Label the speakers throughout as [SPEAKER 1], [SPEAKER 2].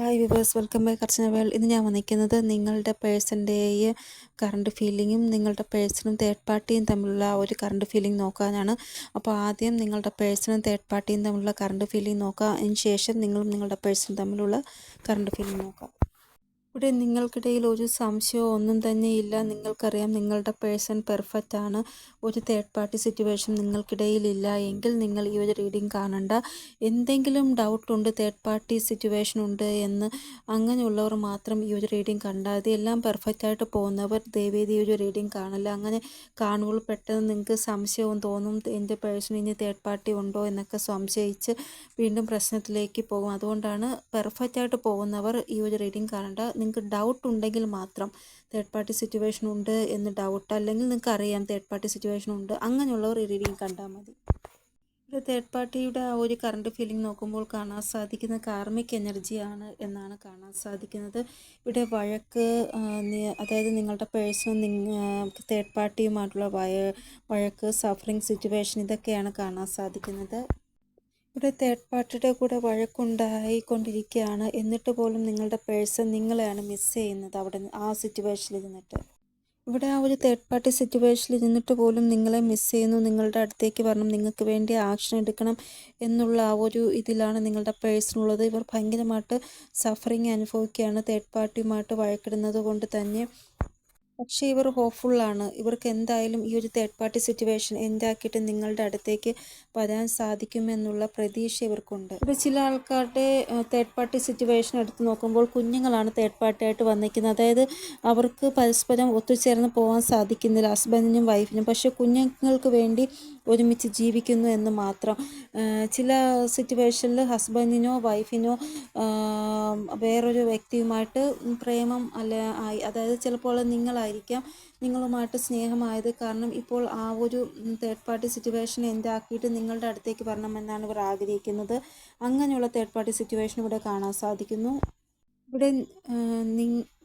[SPEAKER 1] Hi viewers welcome by കർച്ചന world ഇന്ന് ഞാൻ വന്നിരിക്കുന്നത് നിങ്ങളുടെ പേഴ്സന്റെ കറണ്ട് ഫീലിങ്ങും നിങ്ങളുടെ പേഴ്സണും തേർഡ് പാർട്ടിയും തമ്മിലുള്ള ഒരു കറണ്ട് ഫീലിംഗ് നോക്കാനാണ്. അപ്പോൾ ആദ്യം നിങ്ങളുടെ പേഴ്സണും തേർഡ് പാർട്ടിയും തമ്മിലുള്ള കറണ്ട് ഫീലിംഗ് നോക്കാം. അതിന് ശേഷം നിങ്ങളും നിങ്ങളുടെ പേഴ്സണും തമ്മിലുള്ള കറണ്ട് ഫീലിംഗ് നോക്കാം. ഇവിടെ നിങ്ങൾക്കിടയിൽ ഒരു സംശയമോ ഒന്നും തന്നെ ഇല്ല. നിങ്ങൾക്കറിയാം നിങ്ങളുടെ പേഴ്സൺ പെർഫെക്റ്റ് ആണ്. ഒരു തേർഡ് പാർട്ടി സിറ്റുവേഷൻ നിങ്ങൾക്കിടയിലില്ല എങ്കിൽ നിങ്ങൾ ഈ ഒരു റീഡിംഗ് കാണണ്ട. എന്തെങ്കിലും ഡൗട്ട് ഉണ്ട് തേർഡ് പാർട്ടി സിറ്റുവേഷൻ ഉണ്ട് എന്ന് അങ്ങനെയുള്ളവർ മാത്രം ഈ ഒരു റീഡിംഗ് കണ്ടാൽ മതി. എല്ലാം പെർഫെക്റ്റ് ആയിട്ട് പോകുന്നവർ ദയവേദി ഈ ഒരു റീഡിംഗ് കാണില്ല. അങ്ങനെ കാണുമ്പോൾ പെട്ടെന്ന് നിങ്ങൾക്ക് സംശയവും തോന്നും. എന്റെ പേഴ്സൺ ഇനി തേർഡ് പാർട്ടി ഉണ്ടോ എന്നൊക്കെ സംശയിച്ച് വീണ്ടും പ്രശ്നത്തിലേക്ക് പോകും. അതുകൊണ്ടാണ് പെർഫെക്റ്റ് ആയിട്ട് പോകുന്നവർ ഈ ഒരു റീഡിംഗ് കാണണ്ട. നിങ്ങൾക്ക് ഡൗട്ട് ഉണ്ടെങ്കിൽ മാത്രം തേർഡ് പാർട്ടി സിറ്റുവേഷൻ ഉണ്ട് എന്ന് ഡൗട്ട് അല്ലെങ്കിൽ നിങ്ങൾക്ക് അറിയാം തേർഡ് പാർട്ടി സിറ്റുവേഷൻ ഉണ്ട്. അങ്ങനെയുള്ളവർ ഈ റീഡിങ് കണ്ടാൽ മതി. ഒരു തേർഡ് പാർട്ടിയുടെ ആ ഒരു കറണ്ട് ഫീലിംഗ് നോക്കുമ്പോൾ കാണാൻ സാധിക്കുന്ന കാർമിക് എനർജിയാണ് എന്നാണ് കാണാൻ സാധിക്കുന്നത്. ഇവിടെ വഴക്ക് അതായത് നിങ്ങളുടെ പേഴ്സണും തേർഡ് പാർട്ടിയുമായിട്ടുള്ള വഴക്ക് സഫറിങ് സിറ്റുവേഷൻ ഇതൊക്കെയാണ് കാണാൻ സാധിക്കുന്നത്. ഇവിടെ തേർഡ് പാർട്ടിയുടെ കൂടെ വഴക്കുണ്ടായിക്കൊണ്ടിരിക്കുകയാണ്. എന്നിട്ട് പോലും നിങ്ങളുടെ പേഴ്സൺ നിങ്ങളെയാണ് മിസ് ചെയ്യുന്നത് അവിടെ ആ സിറ്റുവേഷനിൽ നിന്നിട്ട്. ഇവിടെ ആ ഒരു തേർഡ് പാർട്ടി സിറ്റുവേഷനിൽ നിന്നിട്ട് പോലും നിങ്ങളെ മിസ് ചെയ്യുന്നു. നിങ്ങളുടെ അടുത്തേക്ക് വരണം. നിങ്ങൾക്ക് വേണ്ടി ആക്ഷൻ എടുക്കണം എന്നുള്ള ആ ഒരു ഇതിലാണ് നിങ്ങളുടെ പേഴ്സണുള്ളത് ഇവർ ഭയങ്കരമായിട്ട് സഫറിങ് അനുഭവിക്കുകയാണ്. തേർഡ് പാർട്ടിയുമായിട്ട് വഴക്കിടുന്നത് കൊണ്ട് തന്നെ. പക്ഷേ ഇവർ ഹോപ്പ്ഫുള്ളാണ്. ഇവർക്ക് എന്തായാലും ഈ ഒരു തേർഡ് പാർട്ടി സിറ്റുവേഷൻ എന്താക്കിയിട്ട് നിങ്ങളുടെ അടുത്തേക്ക് വരാൻ സാധിക്കുമെന്നുള്ള പ്രതീക്ഷ ഇവർക്കുണ്ട്. ഇപ്പോൾ ചില ആൾക്കാരുടെ തേർഡ് പാർട്ടി സിറ്റുവേഷൻ എടുത്ത് നോക്കുമ്പോൾ കുഞ്ഞുങ്ങളാണ് തേർഡ് പാർട്ടി ആയിട്ട് വന്നിരിക്കുന്നത്. അതായത് അവർക്ക് പരസ്പരം ഒത്തുചേർന്ന് പോകാൻ സാധിക്കുന്നില്ല ഹസ്ബൻഡിനും വൈഫിനും പക്ഷേ കുഞ്ഞുങ്ങൾക്ക് വേണ്ടി ഒരുമിച്ച് ജീവിക്കുന്നു എന്ന് മാത്രം. ചില സിറ്റുവേഷനിൽ ഹസ്ബൻഡിനോ വൈഫിനോ വേറൊരു വ്യക്തിയുമായിട്ട് പ്രേമം അല്ല ആയി. അതായത് ചിലപ്പോൾ നിങ്ങളായിരിക്കാം നിങ്ങളുമായിട്ട് സ്നേഹമായത്. കാരണം ഇപ്പോൾ ആ ഒരു തേർഡ് പാർട്ടി സിറ്റുവേഷൻ എന്താക്കിയിട്ട് നിങ്ങളുടെ അടുത്തേക്ക് വരണമെന്നാണ് ഇവർ ആഗ്രഹിക്കുന്നത്. അങ്ങനെയുള്ള തേർഡ് പാർട്ടി സിറ്റുവേഷൻ ഇവിടെ കാണാൻ സാധിക്കുന്നു. ഇവിടെ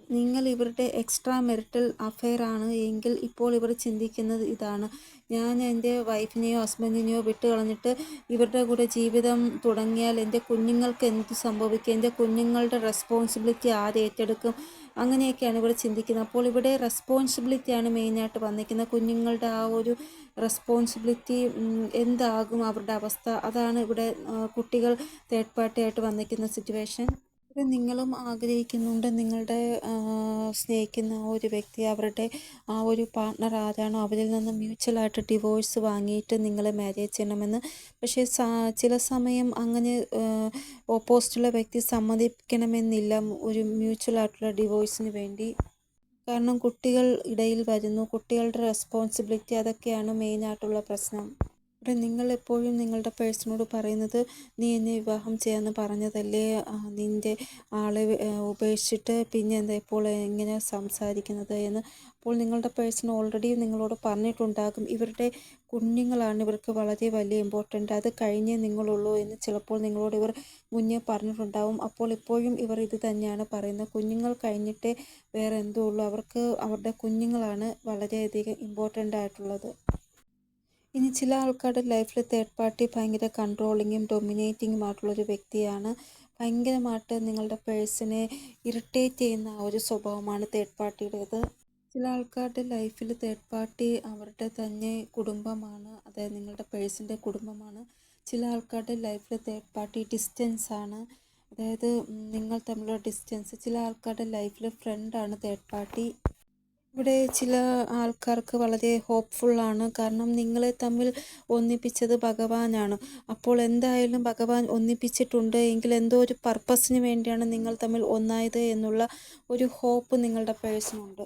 [SPEAKER 1] നിങ്ങൾ ഇവരുടെ എക്സ്ട്രാ മെറിറ്റൽ അഫെയർ ആണ് എങ്കിൽ ഇപ്പോൾ ഇവർ ചിന്തിക്കുന്നത് ഇതാണ്. ഞാൻ എന്റെ വൈഫിനെയോ ഹസ്ബൻഡിനെയോ വിട്ട് കളഞ്ഞിട്ട് ഇവരുടെ കൂടെ ജീവിതം തുടങ്ങിയാൽ എന്റെ കുഞ്ഞുങ്ങൾക്ക് എന്ത് സംഭവിക്കും? എന്റെ കുഞ്ഞുങ്ങളുടെ റെസ്പോൺസിബിലിറ്റി ആര് ഏറ്റെടുക്കും? അങ്ങനെയൊക്കെയാണ് ഇവർ ചിന്തിക്കുന്നത്. അപ്പോൾ ഇവിടെ റെസ്പോൺസിബിലിറ്റിയാണ് മെയിനായിട്ട് വന്നിരിക്കുന്നത്. കുഞ്ഞുങ്ങളുടെ ആ ഒരു റെസ്പോൺസിബിലിറ്റി എന്താകും അവരുടെ അവസ്ഥ? അതാണ് ഇവിടെ കുട്ടികൾ തേർഡ് പാർട്ടി ആയിട്ട് വന്നിരിക്കുന്ന സിറ്റുവേഷൻ നിങ്ങളും ആഗ്രഹിക്കുന്നുണ്ട്. നിങ്ങളുടെ സ്നേഹിക്കുന്ന ആ ഒരു വ്യക്തി അവരുടെ ആ ഒരു പാർട്ട്ണർ ആരാണോ അവരിൽ നിന്ന് മ്യൂച്വലായിട്ട് ഡിവോഴ്സ് വാങ്ങിയിട്ട് നിങ്ങളെ മാരേജ് ചെയ്യണമെന്ന്. പക്ഷേ ചില സമയം അങ്ങനെ ഓപ്പോസിറ്റുള്ള വ്യക്തി സമ്മതിക്കണമെന്നില്ല ഒരു മ്യൂച്വലായിട്ടുള്ള ഡിവോഴ്സിന് വേണ്ടി. കാരണം കുട്ടികൾ ഇടയിൽ വരുന്നു. കുട്ടികളുടെ റെസ്പോൺസിബിലിറ്റി അതൊക്കെയാണ് മെയിനായിട്ടുള്ള പ്രശ്നം. ഇവിടെ നിങ്ങൾ എപ്പോഴും നിങ്ങളുടെ പേഴ്സണോട് പറയുന്നത് നീ എന്നെ വിവാഹം ചെയ്യാമെന്ന് പറഞ്ഞതല്ലേ? നിന്റെ ആളെ ഉപേക്ഷിച്ചിട്ട് പിന്നെ എന്താ ഇപ്പോൾ എങ്ങനെ സംസാരിക്കുന്നത്? എന്ന് അപ്പോൾ നിങ്ങളുടെ പേഴ്സൺ ഓൾറെഡി നിങ്ങളോട് പറഞ്ഞിട്ടുണ്ടാകും. ഇവരുടെ കുഞ്ഞുങ്ങളാണ്. ഇവർക്ക് വളരെ വലിയ ഇമ്പോർട്ടന്റ്. അത് കഴിഞ്ഞേ നിങ്ങളുള്ളൂ എന്ന് ചിലപ്പോൾ നിങ്ങളോട് ഇവർ മുന്നേ പറഞ്ഞിട്ടുണ്ടാവും. അപ്പോൾ ഇപ്പോഴും ഇവർ ഇത് തന്നെയാണ് പറയുന്നത്. കുഞ്ഞുങ്ങൾ കഴിഞ്ഞിട്ട് വേറെ എന്തോ ഉള്ളൂ അവർക്ക് അവരുടെ കുഞ്ഞുങ്ങളാണ് വളരെയധികം ഇമ്പോർട്ടന്റ് ആയിട്ടുള്ളത്. ഇനി ചില ആൾക്കാരുടെ ലൈഫിൽ തേർഡ് പാർട്ടി ഭയങ്കര കൺട്രോളിങ്ങും ഒരു വ്യക്തിയാണ്. ഭയങ്കരമായിട്ട് നിങ്ങളുടെ പേഴ്സണെ ഇറിറ്റേറ്റ് ചെയ്യുന്ന ആ ഒരു സ്വഭാവമാണ് തേർഡ് പാർട്ടിയുടേത് ചില ആൾക്കാരുടെ ലൈഫിൽ തേർഡ് പാർട്ടി അവരുടെ തന്നെ കുടുംബമാണ് അതായത് നിങ്ങളുടെ പേഴ്സന്റെ കുടുംബമാണ്. ചില ആൾക്കാരുടെ ലൈഫിൽ തേർഡ് പാർട്ടി ഡിസ്റ്റൻസ് ആണ്. അതായത് നിങ്ങൾ തമ്മിലുള്ള ഡിസ്റ്റൻസ് ചില ആൾക്കാരുടെ ലൈഫിൽ ഫ്രണ്ടാണ് തേർഡ് പാർട്ടി ഇവിടെ ചില ആൾക്കാർക്ക് വളരെ ഹോപ്പ്ഫുള്ളാണ് കാരണം നിങ്ങളെ തമ്മിൽ ഒന്നിപ്പിച്ചത് ഭഗവാനാണ്. അപ്പോൾ എന്തായാലും ഭഗവാൻ ഒന്നിപ്പിച്ചിട്ടുണ്ട് എങ്കിൽ എന്തോ ഒരു പർപ്പസിന് വേണ്ടിയാണ് നിങ്ങൾ തമ്മിൽ ഒന്നായത് എന്നുള്ള ഒരു ഹോപ്പ് നിങ്ങളുടെ പേഴ്സണുണ്ട്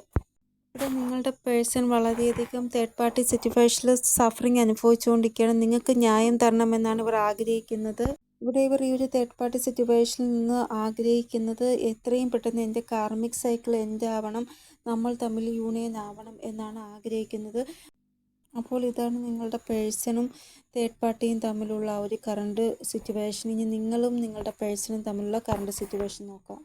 [SPEAKER 1] ഇവിടെ നിങ്ങളുടെ പേഴ്സൺ വളരെയധികം തേർഡ് പാർട്ടി സിറ്റുവേഷനിൽ സഫറിങ് അനുഭവിച്ചുകൊണ്ടിരിക്കുകയാണ്. നിങ്ങൾക്ക് ന്യായം തരണമെന്നാണ് ഇവർ ആഗ്രഹിക്കുന്നത്. ഇവിടെ ഇവർ ഈ ഒരു തേർഡ് പാർട്ടി സിറ്റുവേഷനിൽ നിന്ന് ആഗ്രഹിക്കുന്നത് എത്രയും പെട്ടെന്ന് എന്റെ കാർമിക് സൈക്കിൾ എന്റെ ആവണം നമ്മൾ തമ്മിൽ യൂണിയൻ ആവണം എന്നാണ് ആഗ്രഹിക്കുന്നത്. അപ്പോൾ ഇതാണ് നിങ്ങളുടെ പേഴ്സണും തേർഡ് പാർട്ടിയും തമ്മിലുള്ള ആ ഒരു കറണ്ട് സിറ്റുവേഷൻ ഇനി നിങ്ങളും നിങ്ങളുടെ പേഴ്സണും തമ്മിലുള്ള കറണ്ട് സിറ്റുവേഷൻ നോക്കാം.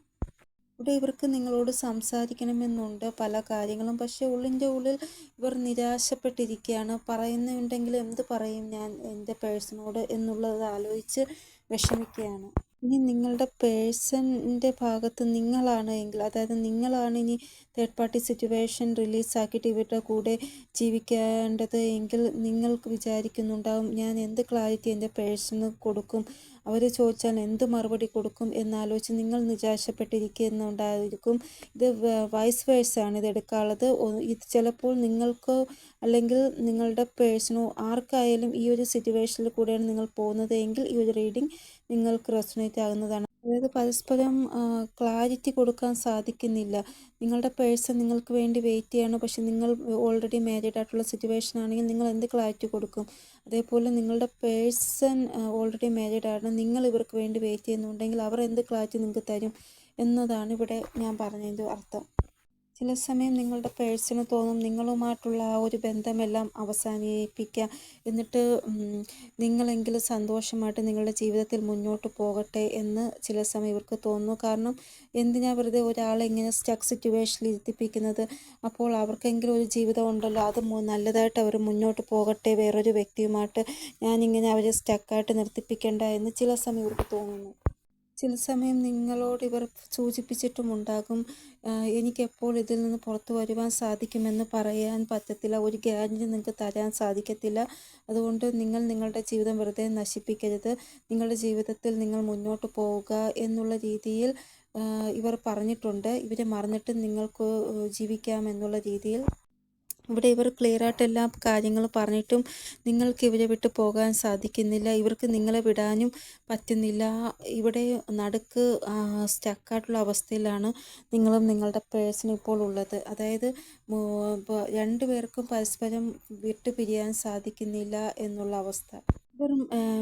[SPEAKER 1] ഇവിടെ ഇവർക്ക് നിങ്ങളോട് സംസാരിക്കണമെന്നുണ്ട് പല കാര്യങ്ങളും. പക്ഷേ ഉള്ളിന്റെ ഉള്ളിൽ ഇവർ നിരാശപ്പെട്ടിരിക്കുകയാണ്. പറയുന്നുണ്ടെങ്കിൽ എന്ത് പറയും ഞാൻ എന്റെ പേഴ്സണോട് എന്നുള്ളത് ആലോചിച്ച് വിഷമിക്കുകയാണ് ഇനി നിങ്ങളുടെ പേഴ്സന്റെ ഭാഗത്ത് നിങ്ങളാണ് എങ്കിൽ അതായത് നിങ്ങളാണ് ഇനി തേർഡ് പാർട്ടി സിറ്റുവേഷൻ റിലീസാക്കിയിട്ട് ഇവരുടെ കൂടെ ജീവിക്കേണ്ടത് എങ്കിൽ നിങ്ങൾക്ക് വിചാരിക്കുന്നുണ്ടാവും ഞാൻ എന്ത് ക്ലാരിറ്റി എന്റെ പേഴ്സണ് കൊടുക്കും അവർ ചോദിച്ചാൽ എന്ത് മറുപടി കൊടുക്കും എന്നാലോചിച്ച് നിങ്ങൾ നിരാശപ്പെട്ടിരിക്കുന്നുണ്ടായിരിക്കും ഇത് വൈസ് വേഴ്സാണ് ഇത് എടുക്കാനുള്ളത് ഇത് ചിലപ്പോൾ നിങ്ങൾക്കോ അല്ലെങ്കിൽ നിങ്ങളുടെ പേഴ്സണോ ആർക്കായാലും ഈ ഒരു സിറ്റുവേഷനിൽ കൂടെയാണ് നിങ്ങൾ പോകുന്നത് എങ്കിൽ ഈ ഒരു റീഡിംഗ് നിങ്ങൾക്ക് റെസണേറ്റ് ആകുന്നതാണ്. അതായത് പരസ്പരം ക്ലാരിറ്റി കൊടുക്കാൻ സാധിക്കുന്നില്ല. നിങ്ങളുടെ പേഴ്സൺ നിങ്ങൾക്ക് വേണ്ടി വെയിറ്റ് ചെയ്യണം. പക്ഷെ നിങ്ങൾ ഓൾറെഡി മാരീഡ് ആയിട്ടുള്ള സിറ്റുവേഷൻ ആണെങ്കിൽ നിങ്ങൾ എന്ത് ക്ലാരിറ്റി കൊടുക്കും? അതേപോലെ നിങ്ങളുടെ പേഴ്സൺ ഓൾറെഡി മാരീഡ് ആണ്. നിങ്ങൾ ഇവർക്ക് വേണ്ടി വെയിറ്റ് ചെയ്യുന്നുണ്ടെങ്കിൽ അവർ എന്ത് ക്ലാരിറ്റി നിങ്ങൾക്ക് തരും? എന്നതാണ് ഇവിടെ ഞാൻ പറഞ്ഞതിന്റെ അർത്ഥം. ചില സമയം നിങ്ങളുടെ പേഴ്സിന് തോന്നും നിങ്ങളുമായിട്ടുള്ള ആ ഒരു ബന്ധമെല്ലാം അവസാനിപ്പിക്കുക എന്നിട്ട് നിങ്ങളെങ്കിലും സന്തോഷമായിട്ട് നിങ്ങളുടെ ജീവിതത്തിൽ മുന്നോട്ട് പോകട്ടെ എന്ന് ചില സമയം ഇവർക്ക് തോന്നുന്നു. കാരണം എന്തിനാ വെറുതെ ഒരാളെ ഇങ്ങനെ സ്റ്റക്ക് സിറ്റുവേഷനിൽ ഇരുത്തിപ്പിക്കുന്നത്? അപ്പോൾ അവർക്കെങ്കിലും ഒരു ജീവിതം ഉണ്ടല്ലോ. അത് നല്ലതായിട്ട് അവർ മുന്നോട്ട് പോകട്ടെ. വേറൊരു വ്യക്തിയുമായിട്ട് ഞാനിങ്ങനെ അവരെ സ്റ്റക്കായിട്ട് നിർത്തിപ്പിക്കേണ്ട എന്ന് ചില സമയം ഇവർക്ക് തോന്നുന്നു. ചില സമയം നിങ്ങളോട് ഇവർ സൂചിപ്പിച്ചിട്ടുമുണ്ടാകും എനിക്കെപ്പോൾ ഇതിൽ നിന്ന് പുറത്തു വരുവാൻ സാധിക്കുമെന്ന് പറയാൻ പറ്റത്തില്ല ഒരു ഗ്യാരണ്ടി നിങ്ങൾക്ക് തരാൻ സാധിക്കത്തില്ല. അതുകൊണ്ട് നിങ്ങൾ നിങ്ങളുടെ ജീവിതം വെറുതെ നശിപ്പിക്കരുത് നിങ്ങളുടെ ജീവിതത്തിൽ നിങ്ങൾ മുന്നോട്ട് പോവുക എന്നുള്ള രീതിയിൽ ഇവർ പറഞ്ഞിട്ടുണ്ട്. ഇവരെ മറന്നിട്ട് നിങ്ങൾക്ക് ജീവിക്കാം എന്നുള്ള രീതിയിൽ. ഇവിടെ ഇവർ ക്ലിയർ ആയിട്ട് എല്ലാ കാര്യങ്ങളും പറഞ്ഞിട്ടും നിങ്ങൾക്ക് ഇവരെ വിട്ട് പോകാൻ സാധിക്കുന്നില്ല. ഇവർക്ക് നിങ്ങളെ വിടാനും പറ്റുന്നില്ല. ഇവിടെ നടുക്ക് സ്റ്റക്കായിട്ടുള്ള അവസ്ഥയിലാണ് നിങ്ങളും നിങ്ങളുടെ പേഴ്സണും ഇപ്പോൾ ഉള്ളത്. അതായത് രണ്ടു പേർക്കും പരസ്പരം വിട്ടു പിരിയാൻ സാധിക്കുന്നില്ല എന്നുള്ള അവസ്ഥ. ഇവർ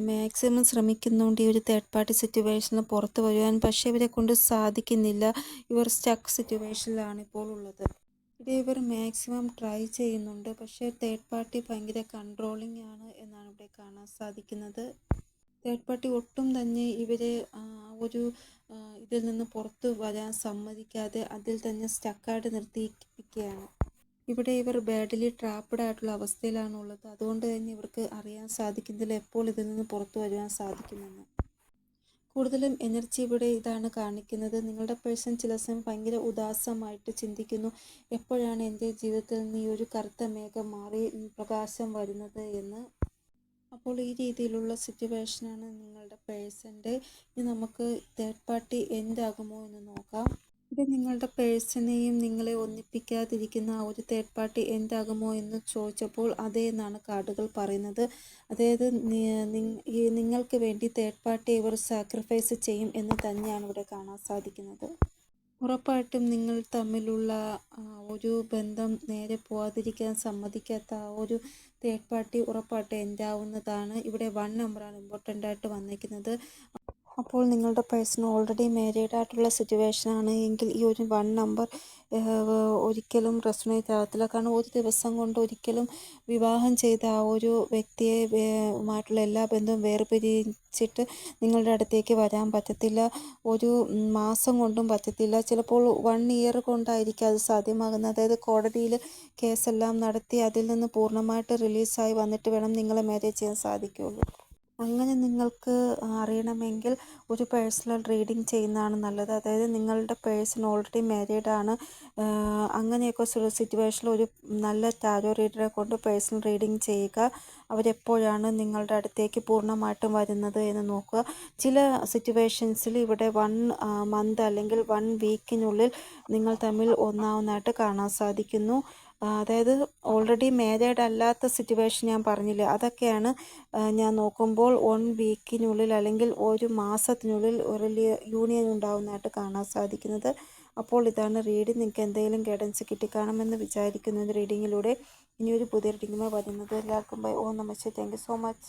[SPEAKER 1] മാക്സിമം ശ്രമിക്കുന്നുണ്ട് ഈ ഒരു തേർഡ് പാർട്ടി സിറ്റുവേഷനിൽ പുറത്തു വരുവാൻ. പക്ഷേ ഇവരെ കൊണ്ട് സാധിക്കുന്നില്ല. ഇവർ സ്റ്റക്ക് സിറ്റുവേഷനിലാണ് ഇപ്പോൾ ഉള്ളത്. ഇവിടെ ഇവർ മാക്സിമം ട്രൈ ചെയ്യുന്നുണ്ട്. പക്ഷേ തേർഡ് പാർട്ടി ഭയങ്കര കൺട്രോളിംഗ് ആണ് എന്നാണ് ഇവിടെ കാണാൻ സാധിക്കുന്നത്. തേർഡ് പാർട്ടി ഒട്ടും തന്നെ ഇവരെ ഒരു ഇതിൽ നിന്ന് പുറത്ത് വരാൻ സമ്മതിക്കാതെ അതിൽ തന്നെ സ്റ്റക്കായിട്ട് നിർത്തിയിരിക്കുകയാണ്. ഇവിടെ ഇവർ ബാഡിലി ട്രാപ്പഡ് ആയിട്ടുള്ള അവസ്ഥയിലാണുള്ളത്. അതുകൊണ്ട് തന്നെ ഇവർക്ക് അറിയാൻ സാധിക്കുന്നില്ല എപ്പോൾ ഇതിൽ നിന്ന് പുറത്തു വരുവാൻ സാധിക്കുമെന്ന്. കൂടുതലും എനർജി ഇവിടെ ഇതാണ് കാണിക്കുന്നത്. നിങ്ങളുടെ പേഴ്സൺ ചില സമയം ഭയങ്കര ഉദാസമായിട്ട് ചിന്തിക്കുന്നു. എപ്പോഴാണ് എന്റെ ജീവിതത്തിൽ നിന്ന് ഈ ഒരു കറുത്ത മേഘം മാറി പ്രകാശം വരുന്നത് എന്ന്. അപ്പോൾ ഈ രീതിയിലുള്ള സിറ്റുവേഷനാണ് നിങ്ങളുടെ പേഴ്സന്റെ ഇനി നമുക്ക് തേർഡ് പാർട്ടി എൻഡാകുമോ എന്ന് നോക്കാം. ഇവിടെ നിങ്ങളുടെ പേഴ്സണെയും നിങ്ങളെ ഒന്നിപ്പിക്കാതിരിക്കുന്ന ഒരു തേർഡ് പാർട്ടി എന്താകുമോ എന്ന് ചോദിച്ചപ്പോൾ അതേ എന്നാണ് കാർഡുകൾ പറയുന്നത്. അതായത് നിങ്ങൾക്ക് വേണ്ടി തേർഡ് പാർട്ടി ഇവർ സാക്രിഫൈസ് ചെയ്യും എന്ന് തന്നെയാണ് ഇവിടെ കാണാൻ സാധിക്കുന്നത്. ഉറപ്പായിട്ടും നിങ്ങൾ തമ്മിലുള്ള ഒരു ബന്ധം നേരെ പോവാതിരിക്കാൻ സമ്മതിക്കാത്ത ഒരു തേർഡ് പാർട്ടി ഉറപ്പായിട്ട് എൻഡാവുന്നതാണ് ഇവിടെ വൺ നമ്പറാണ് ഇമ്പോർട്ടന്റ് ആയിട്ട് വന്നിരിക്കുന്നത് അപ്പോൾ നിങ്ങളുടെ പേഴ്സൺ ഓൾറെഡി മാരീഡ് ആയിട്ടുള്ള സിറ്റുവേഷൻ ആണ് എങ്കിൽ ഈ ഒരു വൺ നമ്പർ ഒരിക്കലും റെസണേറ്റ് ആകത്തില്ല കാരണം ഒരു ദിവസം കൊണ്ട് ഒരിക്കലും വിവാഹം ചെയ്ത ആ ഒരു വ്യക്തിയെ മായിട്ടുള്ള എല്ലാ ബന്ധവും വേർപിരിച്ചിട്ട് നിങ്ങളുടെ അടുത്തേക്ക് വരാൻ പറ്റത്തില്ല. ഒരു മാസം കൊണ്ടും പറ്റത്തില്ല. ചിലപ്പോൾ വൺ ഇയർ കൊണ്ടായിരിക്കും അത് സാധ്യമാകുന്നത്. അതായത് കോടതിയിൽ കേസെല്ലാം നടത്തി അതിൽ നിന്ന് പൂർണമായിട്ട് റിലീസായി വന്നിട്ട് വേണം നിങ്ങളെ മാരേജ് ചെയ്യാൻ സാധിക്കുകയുള്ളൂ. അങ്ങനെ നിങ്ങൾക്ക് അറിയണമെങ്കിൽ ഒരു പേഴ്സണൽ റീഡിംഗ് ചെയ്യുന്നതാണ് നല്ലത്. അതായത് നിങ്ങളുടെ പേഴ്സൺ ഓൾറെഡി മാരീഡ് ആണ്. അങ്ങനെയൊക്കെ സിറ്റുവേഷനിൽ ഒരു നല്ല ടാരോ റീഡറെ കൊണ്ട് പേഴ്സണൽ റീഡിംഗ് ചെയ്യുക. അവരെപ്പോഴാണ് നിങ്ങളുടെ അടുത്തേക്ക് പൂർണമായിട്ടും വരുന്നത് എന്ന് നോക്കുക. ചില സിറ്റുവേഷൻസിൽ ഇവിടെ വൺ മന്ത് അല്ലെങ്കിൽ വൺ വീക്കിനുള്ളിൽ നിങ്ങൾ തമ്മിൽ ഒന്നാവുന്നതായിട്ട് കാണാൻ സാധിക്കുന്നു. അതായത് ഓൾറെഡി മേജേഡ് അല്ലാത്ത സിറ്റുവേഷൻ ഞാൻ പറഞ്ഞില്ല? അതൊക്കെയാണ് ഞാൻ നോക്കുമ്പോൾ വൺ വീക്കിനുള്ളിൽ അല്ലെങ്കിൽ ഒരു മാസത്തിനുള്ളിൽ ഒരു യൂണിയൻ ഉണ്ടാവുന്നതായിട്ട് കാണാൻ സാധിക്കുന്നത്. അപ്പോൾ ഇതാണ് റീഡിങ് നിങ്ങൾക്ക് എന്തെങ്കിലും ഗൈഡൻസ് കിട്ടിക്കാണുമെന്ന് വിചാരിക്കുന്നു റീഡിങ്ങിലൂടെ ഇനിയൊരു പുതിയ റീഡിങ്ങുമായി വരുന്നത്. എല്ലാവർക്കും ബൈ ഓ നമസ്തേ താങ്ക് സോ മച്ച്